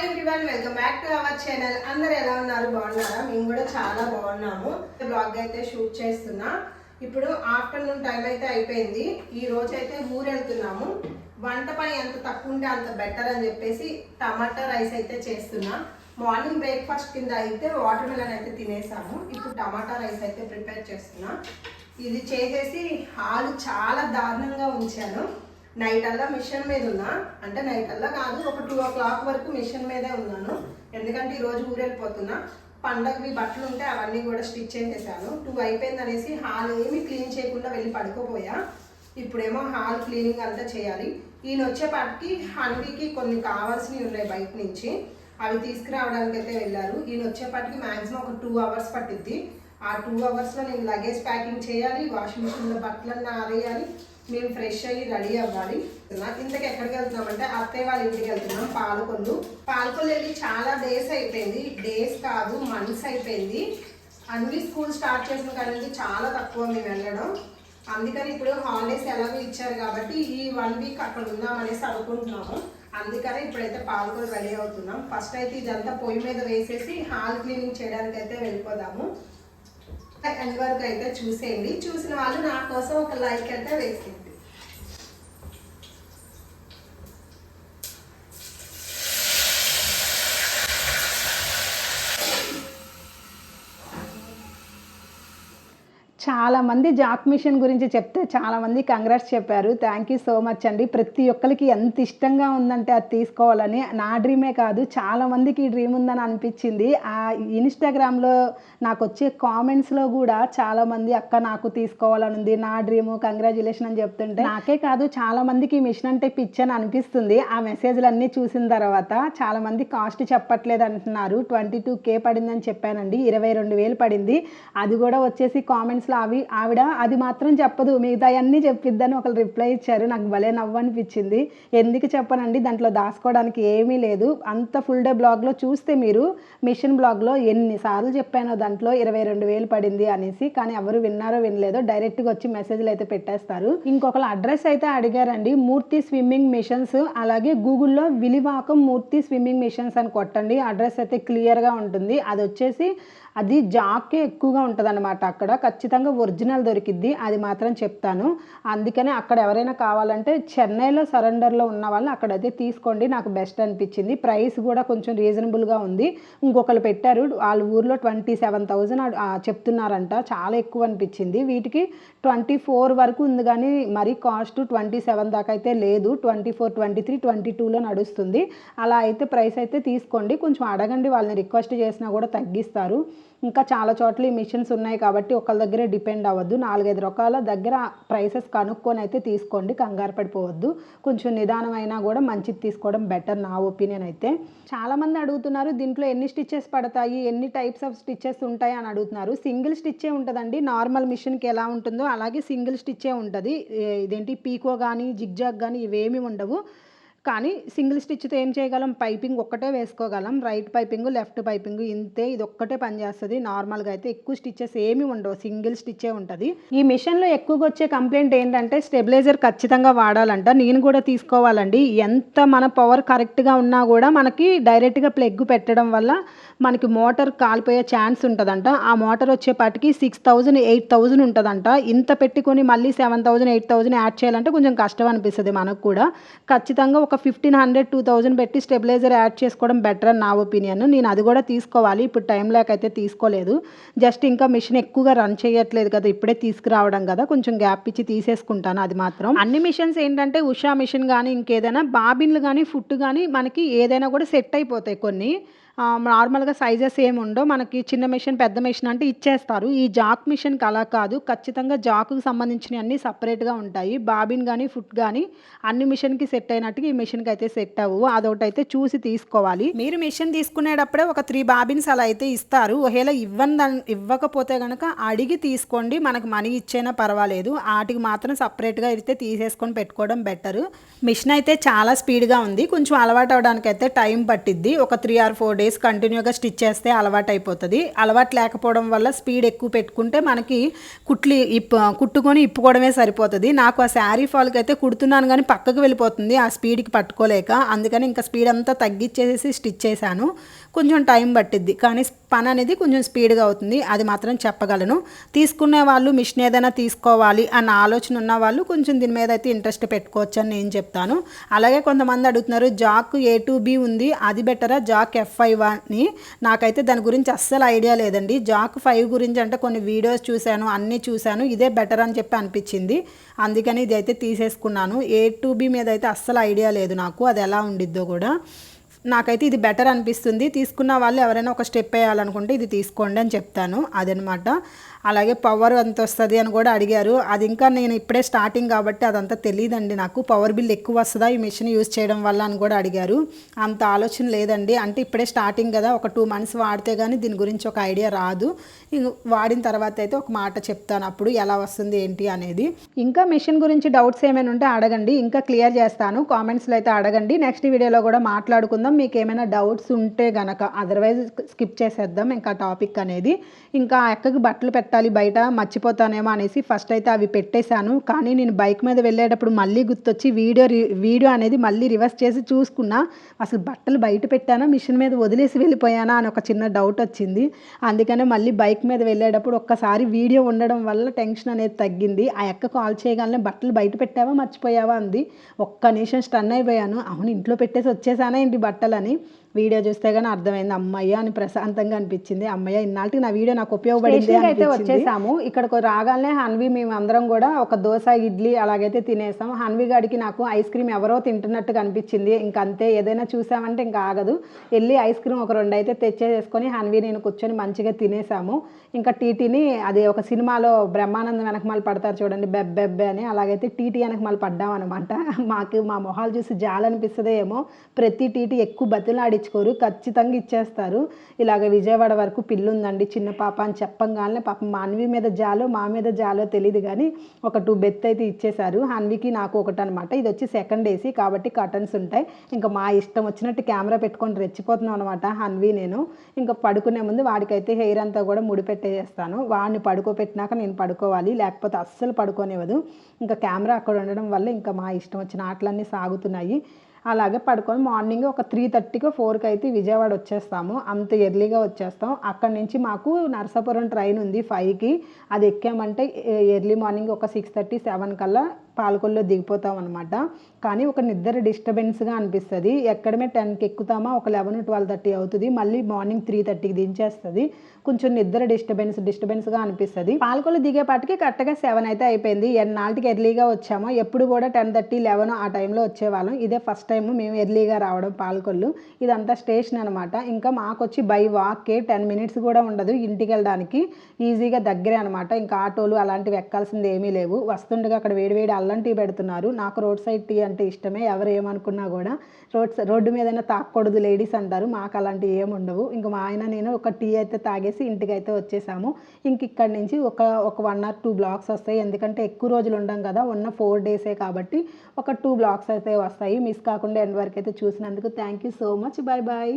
Everyone welcome back to our channel అందరు ఎలా ఉన్నారు? బాగున్నారా? మేము కూడా చాలా బాగున్నాము. బ్లాగ్ అయితే షూట్ చేస్తున్నా. ఇప్పుడు ఆఫ్టర్నూన్ టైం అయితే అయిపోయింది. ఈ రోజు అయితే ఊరెళ్తున్నాము. వంట పని ఎంత తక్కువ ఉంటే అంత బెటర్ అని చెప్పేసి టమాటా రైస్ అయితే చేస్తున్నా. మార్నింగ్ బ్రేక్ఫాస్ట్ కింద అయితే వాటర్ మిలన్ అయితే తినేసాము. ఇప్పుడు టమాటా రైస్ అయితే ప్రిపేర్ చేస్తున్నా. ఇది చేసేసి హాలు చాలా దారుణంగా ఉంచాను. నైట్ అల్లా మిషన్ మీద ఉన్నా. అంటే నైట్ అల్లా కాదు ఒక టూ ఓ క్లాక్ వరకు మిషన్ మీదే ఉన్నాను. ఎందుకంటే ఈరోజు ఊరెళ్ళిపోతున్నా. పండగవి బట్టలు ఉంటే అవన్నీ కూడా స్టిచ్ చేసేసాను. టూ అయిపోయింది అనేసి హాల్ ఏమీ క్లీన్ చేయకుండా వెళ్ళి పడుకోపోయా ఇప్పుడేమో హాల్ క్లీనింగ్ అంతా చేయాలి. ఈయన వచ్చేపాటికి హండీకి కొన్ని కావాల్సినవి ఉన్నాయి బయట నుంచి. అవి తీసుకురావడానికి అయితే వెళ్ళారు. ఈయన వచ్చేపాటికి మ్యాక్సిమం ఒక టూ అవర్స్ పట్టిద్ది. ఆ టూ అవర్స్లో నేను లగేజ్ ప్యాకింగ్ చేయాలి వాషింగ్ మిషన్లో బట్టలన్నీ ఆరేయాలి. మేము ఫ్రెష్ అయ్యి రెడీ అవ్వాలి. ఇంతకు ఎక్కడికి వెళ్తున్నామంటే అత్తయ్య వాళ్ళ ఇంటికి వెళ్తున్నాం పాలకొల్లు. పాలకొల్లు వెళ్ళి చాలా డేస్ అయిపోయింది. డేస్ కాదు మంత్స్ అయిపోయింది. అన్ని స్కూల్ స్టార్ట్ చేసిన కానీ చాలా తక్కువ మేము వెళ్ళడం. అందుకని ఇప్పుడు హాలిడేస్ ఎలాగో ఇచ్చారు కాబట్టి ఈ వన్ వీక్ అక్కడ ఉందాం అనేసి అనుకుంటున్నాము. అందుకనే ఇప్పుడైతే పాలకొల్లు రెడీ అవుతున్నాం. ఫస్ట్ అయితే ఇదంతా పొయ్యి మీద వేసేసి హాల్ క్లీనింగ్ చేయడానికి అయితే వెళ్ళిపోదాము. ఎండ్ వరకు అయితే చూసేయండి. చూసిన వాళ్ళు నా కోసం ఒక లైక్ అయితే వేసింది చాలా మంది జాక్ మిషన్ గురించి చెప్తే చాలామంది కంగ్రాట్స్ చెప్పారు. థ్యాంక్ యూ సో మచ్ అండి. ప్రతి ఒక్కరికి ఎంత ఇష్టంగా ఉందంటే అది తీసుకోవాలని నా డ్రీమే కాదు. చాలా మందికి ఈ డ్రీమ్ ఉందని అనిపించింది. ఆ ఇన్స్టాగ్రామ్లో నాకు వచ్చే కామెంట్స్లో కూడా చాలామంది అక్క నాకు తీసుకోవాలని ఉంది నా డ్రీము కంగ్రాచులేషన్ అని చెప్తుంటే నాకే కాదు చాలామందికి ఈ మిషన్ అంటే పిచ్చి అని అనిపిస్తుంది. ఆ మెసేజ్లు అన్నీ చూసిన తర్వాత చాలా మంది కాస్ట్ చెప్పట్లేదు అంటున్నారు. ట్వంటీ టూ కే పడిందని చెప్పానండి. ఇరవై రెండు వేలు పడింది. అది కూడా వచ్చేసి కామెంట్స్ కామెంట్స్లో అవి ఆవిడ అది మాత్రం చెప్పదు. మిగతా అన్నీ చెప్పిద్దని ఒకరు రిప్లై ఇచ్చారు. నాకు భలే నవ్వు అనిపించింది. ఎందుకు చెప్పనండి? దాంట్లో దాచుకోవడానికి ఏమీ లేదు. అంత ఫుల్ డే బ్లాగ్లో చూస్తే మీరు మిషన్ బ్లాగ్లో ఎన్నిసార్లు చెప్పానో దాంట్లో ఇరవై రెండు వేలు పడింది అనేసి. కానీ ఎవరు విన్నారో వినలేదో డైరెక్ట్గా వచ్చి మెసేజ్లు అయితే పెట్టేస్తారు. ఇంకొకరు అడ్రస్ అయితే అడిగారండి. Murthy swimming machines. అలాగే గూగుల్లో విలివాకం మూర్తి స్విమ్మింగ్ మిషన్స్ అని కొట్టండి. అడ్రస్ అయితే క్లియర్గా ఉంటుంది. అది వచ్చేసి అది జాకే ఎక్కువగా ఉంటుంది అనమాట అక్కడ ఖచ్చితంగా ఒరిజినల్ దొరికిద్ది అది మాత్రం చెప్తాను. అందుకనే అక్కడ ఎవరైనా కావాలంటే చెన్నైలో సరెండర్లో ఉన్న వాళ్ళు అక్కడైతే తీసుకోండి నాకు బెస్ట్ అనిపించింది. ప్రైస్ కూడా కొంచెం రీజనబుల్గా ఉంది. ఇంకొకరు పెట్టారు వాళ్ళ ఊర్లో ట్వంటీ సెవెన్ థౌజండ్ చెప్తున్నారంట. చాలా ఎక్కువ అనిపించింది. వీటికి ట్వంటీ ఫోర్ వరకు ఉంది కానీ మరీ కాస్ట్ ట్వంటీ సెవెన్ దాకా అయితే లేదు. Twenty four twenty three twenty టూలో నడుస్తుంది. అలా అయితే ప్రైస్ అయితే తీసుకోండి. కొంచెం అడగండి వాళ్ళని రిక్వెస్ట్ చేసినా కూడా తగ్గిస్తారు. ఇంకా చాలా చోట్ల ఈ మిషన్స్ ఉన్నాయి కాబట్టి ఒకళ్ళ దగ్గరే డిపెండ్ అవ్వద్దు. నాలుగైదు రకాల దగ్గర ప్రైసెస్ కనుక్కొని అయితే తీసుకోండి. కంగారు పడిపోవద్దు. కొంచెం నిదానమైనా కూడా మంచిది తీసుకోవడం బెటర్ నా ఒపీనియన్ అయితే. చాలామంది అడుగుతున్నారు దీంట్లో ఎన్ని స్టిచ్చెస్ పడతాయి? ఎన్ని టైప్స్ ఆఫ్ స్టిచ్చెస్ ఉంటాయి? అని అడుగుతున్నారు. సింగిల్ స్టిచ్చే ఉంటుందండి. నార్మల్ మిషన్కి ఎలా ఉంటుందో అలాగే సింగిల్ స్టిచ్చే ఉంటుంది. ఇదేంటి పీకో కానీ జిగ్జాగ్ కానీ ఇవేమీ ఉండవు. కానీ సింగిల్ స్టిచ్తో ఏం చేయగలం? పైపింగ్ ఒక్కటే వేసుకోగలం. రైట్ పైపింగ్ లెఫ్ట్ పైపింగ్ ఇంతే. ఇది ఒక్కటే పనిచేస్తుంది నార్మల్గా అయితే ఎక్కువ స్టిచ్చెస్ ఏమి ఉండవు. సింగిల్ స్టిచ్చే ఉంటుంది. ఈ మిషన్లో ఎక్కువగా వచ్చే కంప్లైంట్ ఏంటంటే స్టెబిలైజర్ ఖచ్చితంగా వాడాలంట. నేను కూడా తీసుకోవాలండి. ఎంత మన పవర్ కరెక్ట్గా ఉన్నా కూడా మనకి డైరెక్ట్గా ప్లగ్ పెట్టడం వల్ల మనకి మోటార్ కాలిపోయే ఛాన్స్ ఉంటుందంట. ఆ మోటార్ వచ్చేపాటికి సిక్స్ థౌజండ్ ఎయిట్ థౌజండ్ ఉంటుందంట. ఇంత పెట్టుకొని మళ్ళీ seven thousand eight thousand add చేయాలంటే కొంచెం కష్టం అనిపిస్తుంది మనకు కూడా. ఖచ్చితంగా ఒక ఫిఫ్టీన్ హండ్రెడ్ టూ థౌజండ్ పెట్టి స్టెబిలైజర్ యాడ్ చేసుకోవడం బెటర్ అని నా ఒపీనియన్. నేను అది కూడా తీసుకోవాలి. ఇప్పుడు టైం లేకైతే తీసుకోలేదు. జస్ట్ ఇంకా మిషన్ ఎక్కువగా రన్ చేయట్లేదు కదా ఇప్పుడే తీసుకురావడం కదా కొంచెం గ్యాప్ ఇచ్చి తీసేసుకుంటాను అది మాత్రం. అన్ని మిషన్స్ ఏంటంటే ఉషా మిషన్ కానీ ఇంకేదైనా బాబిన్లు కానీ ఫుట్ కానీ మనకి ఏదైనా కూడా సెట్ అయిపోతాయి కొన్ని. నార్మల్గా సైజెస్ ఏమి ఉండవు. మనకి చిన్న మిషన్ పెద్ద మిషన్ అంటే ఇచ్చేస్తారు. ఈ జాక్ మిషన్కి అలా కాదు. ఖచ్చితంగా జాకుకు సంబంధించినవి అన్ని సపరేట్గా ఉంటాయి. బాబిన్ కానీ ఫుట్ కానీ అన్ని మిషన్కి సెట్ అయినట్టుగా ఈ మిషన్కి అయితే సెట్ అవ్వు అదొకటి అయితే చూసి తీసుకోవాలి. మీరు మిషన్ తీసుకునేటప్పుడే ఒక త్రీ బాబిన్స్ అలా అయితే ఇస్తారు. ఒకవేళ ఇవ్వని ఇవ్వకపోతే కనుక అడిగి తీసుకోండి. మనకు మనీ ఇచ్చైనా పర్వాలేదు. వాటికి మాత్రం సపరేట్గా అయితే తీసేసుకొని పెట్టుకోవడం బెటర్ మిషన్ అయితే చాలా స్పీడ్గా ఉంది. కొంచెం అలవాటు అవడానికి అయితే టైం పట్టిద్ది. ఒక త్రీ ఆర్ ఫోర్ డేస్ కంటిన్యూగా స్టిచ్ చేస్తే అలవాటు అయిపోతుంది. అలవాటు లేకపోవడం వల్ల స్పీడ్ ఎక్కువ పెట్టుకుంటే మనకి కుట్లు ఇప్పు కుట్టుకొని ఇప్పుకోవడమే సరిపోతుంది. నాకు ఆ శారీ ఫాల్కి అయితే కుడుతున్నాను కానీ పక్కకు వెళ్ళిపోతుంది. ఆ స్పీడ్కి పట్టుకోలేక. అందుకని ఇంకా స్పీడ్ అంతా తగ్గించేసి స్టిచ్ చేశాను. కొంచెం టైం పట్టిద్ది. కానీ పని అనేది కొంచెం స్పీడ్గా అవుతుంది. అది మాత్రం చెప్పగలను. తీసుకునే వాళ్ళు మిషన్ ఏదైనా తీసుకోవాలి అన్న ఆలోచన ఉన్న వాళ్ళు కొంచెం దీని మీద అయితే ఇంట్రెస్ట్ పెట్టుకోవచ్చు అని నేను చెప్తాను. అలాగే కొంతమంది అడుగుతున్నారు జాక్ ఏ టు బి ఉంది అది బెటరా? జాక్ ఎఫ్ ఫైవ్ అని. నాకైతే దాని గురించి అస్సలు ఐడియా లేదండి. జాక్ ఫైవ్ గురించి అంటే కొన్ని వీడియోస్ చూశాను అన్నీ చూశాను. ఇదే బెటర్ అని చెప్పి అనిపించింది. అందుకని ఇది అయితే తీసేసుకున్నాను. ఏ టు బి మీద అయితే అస్సలు ఐడియా లేదు నాకు. అది ఎలా ఉండిద్దో కూడా. నాకైతే ఇది బెటర్ అనిపిస్తుంది. తీసుకున్న వాళ్ళు ఎవరైనా ఒక స్టెప్ వేయాలనుకుంటే ఇది తీసుకోండి అని చెప్తాను. అదనమాట. అలాగే పవర్ ఎంత వస్తుంది అని కూడా అడిగారు. అది ఇంకా నేను ఇప్పుడే స్టార్టింగ్ కాబట్టి అదంతా తెలియదండి నాకు. పవర్ బిల్ ఎక్కువ వస్తుందా? ఈ మిషన్ యూజ్ చేయడం వల్ల అని కూడా అడిగారు. అంత ఆలోచన లేదండి. అంటే ఇప్పుడే స్టార్టింగ్ కదా ఒక టూ మంత్స్ వాడితే కానీ దీని గురించి ఒక ఐడియా రాదు. వాడిన తర్వాత అయితే ఒక మాట చెప్తాను అప్పుడు ఎలా వస్తుంది ఏంటి అనేది. ఇంకా మిషన్ గురించి డౌట్స్ ఏమైనా ఉంటే అడగండి. ఇంకా క్లియర్ చేస్తాను. కామెంట్స్లో అయితే అడగండి. నెక్స్ట్ వీడియోలో కూడా మాట్లాడుకుందాం. మీకు ఏమైనా డౌట్స్ ఉంటే గనక అదర్వైజ్ స్కిప్ చేసేద్దాం. ఇంకా టాపిక్ అనేది ఇంకా ఆ అక్కకి బట్టలు పెట్టాలి బయట మర్చిపోతానేమో అనేసి ఫస్ట్ అయితే అవి పెట్టేశాను. కానీ నేను బైక్ మీద వెళ్ళేటప్పుడు మళ్ళీ గుర్తొచ్చి వీడియో రి- వీడియో అనేది మళ్ళీ రివర్స్ చేసి చూసుకున్నా అసలు బట్టలు బయట పెట్టానా మిషన్ మీద వదిలేసి వెళ్ళిపోయానా అని ఒక చిన్న డౌట్ వచ్చింది. అందుకనే మళ్ళీ బైక్ మీద వెళ్ళేటప్పుడు ఒక్కసారి వీడియో ఉండడం వల్ల టెన్షన్ అనేది తగ్గింది. ఆ అక్క కాల్ చేయగానే బట్టలు బయట పెట్టావా మర్చిపోయావా అంది. ఒక్క నిమిషం స్టన్ అయిపోయాను. అవును ఇంట్లో పెట్టేసి వచ్చేసానా ఏంటి బట్టలని వీడియో చూస్తే కానీ అర్థమైంది అమ్మయ్య అని ప్రశాంతంగా అనిపించింది. అమ్మయ్య ఇన్నాళ్ళకి నా వీడియో నాకు ఉపయోగపడింది అయితే వచ్చేసాము. ఇక్కడికి రాగానే హన్వి మేము అందరం కూడా ఒక దోశ ఇడ్లీ అలాగైతే తినేసాం. హన్వి గాడికి నాకు ఐస్ క్రీమ్ ఎవరో తింటున్నట్టుగా అనిపించింది ఇంకా అంతే ఏదైనా చూసామంటే ఇంకా ఆగదు. వెళ్ళి ఐస్ క్రీమ్ ఒక రెండు అయితే తెచ్చేసుకొని హన్వి నేను కూర్చొని మంచిగా తినేసాము. ఇంకా టీటీని అది ఒక సినిమాలో బ్రహ్మానందం వెనకమాల పడతారు చూడండి బెబ్బెబ్బె అని అలాగైతే టీటీ వెనకమాల పడ్డాం అనమాట మాకు మా మొహాలు చూసి జాలనిపిస్తుందో ఏమో ప్రతి టీటీ ఎక్కువ ఇచ్చుకోరు ఖచ్చితంగా ఇచ్చేస్తారు. ఇలాగ విజయవాడ వరకు పిల్లుందండి చిన్న పాప అని చెప్పంగానే పాప మాన్వి మీద జాలో మా మీద జాలో తెలియదు కానీ ఒక టూ బెత్ అయితే ఇచ్చేశారు. హన్వికి నాకు ఒకటి అనమాట ఇది వచ్చి సెకండ్ ఏసీ కాబట్టి కర్టన్స్ ఉంటాయి. ఇంకా మా ఇష్టం వచ్చినట్టు కెమెరా పెట్టుకొని రెచ్చిపోతున్నాం అనమాట హన్వి నేను. ఇంకా పడుకునే ముందు వాడికైతే హెయిర్ అంతా కూడా ముడిపెట్టేస్తాను వాడిని పడుకోబెట్టినాక నేను పడుకోవాలి. లేకపోతే అస్సలు పడుకోనివ్వదు. ఇంకా కెమెరా అక్కడ ఉండడం వల్ల ఇంకా మా ఇష్టం వచ్చిన ఆటలన్నీ సాగుతున్నాయి. అలాగే పడుకొని మార్నింగ్ ఒక త్రీ థర్టీకి ఫోర్కి అయితే విజయవాడ వచ్చేస్తాము. అంత ఎర్లీగా వచ్చేస్తాం. అక్కడి నుంచి మాకు నరసాపురం ట్రైన్ ఉంది ఫైవ్కి అది ఎక్కామంటే ఎర్లీ మార్నింగ్ ఒక సిక్స్ థర్టీ సెవెన్ కల్లా పాలకొల్లో దిగిపోతాం అనమాట కానీ ఒక నిద్ర డిస్టర్బెన్స్గా అనిపిస్తుంది. ఎక్కడమే టెన్కి ఎక్కుతామా? ఒక లెవెన్ ట్వెల్వ్ థర్టీ అవుతుంది. మళ్ళీ మార్నింగ్ త్రీ థర్టీకి దించేస్తుంది. కొంచెం నిద్ర డిస్టర్బెన్స్ డిస్టర్బెన్స్గా అనిపిస్తుంది. పాలకొల్లు దిగేపాటికి కరెక్ట్గా సెవెన్ అయితే అయిపోయింది. ఎన్నాళ్ళకి ఎర్లీగా వచ్చామో? ఎప్పుడు కూడా టెన్ థర్టీ లెవెన్ ఆ టైంలో వచ్చేవాళ్ళం. ఇదే ఫస్ట్ టైం మేము ఎర్లీగా రావడం పాలకొల్లు. ఇదంతా స్టేషన్ అనమాట ఇంకా మాకు వచ్చి బై వాకే టెన్ మినిట్స్ కూడా ఉండదు ఇంటికి వెళ్ళడానికి ఈజీగా దగ్గరే అనమాట ఇంకా ఆటోలు అలాంటివి ఎక్కాల్సింది ఏమీ లేవు. వస్తుండగా అక్కడ వేడివేడి అల్లం టీ పెడుతున్నారు. నాకు రోడ్ సైడ్ టీ అంటే ఇష్టమే. ఎవరు ఏమనుకున్నా కూడా రోడ్ రోడ్డు మీదైనా తాకూడదు లేడీస్ అంటారు. మాకు అలాంటివి ఏమి ఉండవు. ఇంకా మా ఆయన నేను ఒక టీ అయితే తాగేసి ఇంటికి అయితే వచ్చేసాము. ఇంక ఇక్కడ నుంచి ఒక ఒక వన్ ఆర్ టూ బ్లాక్స్ వస్తాయి. ఎందుకంటే ఎక్కువ రోజులు ఉండం కదా ఉన్న ఫోర్ డేసే కాబట్టి ఒక టూ బ్లాక్స్ అయితే వస్తాయి. మిస్ కాకుండా ఎండ్ వరకు అయితే చూసినందుకు thank you so much bye bye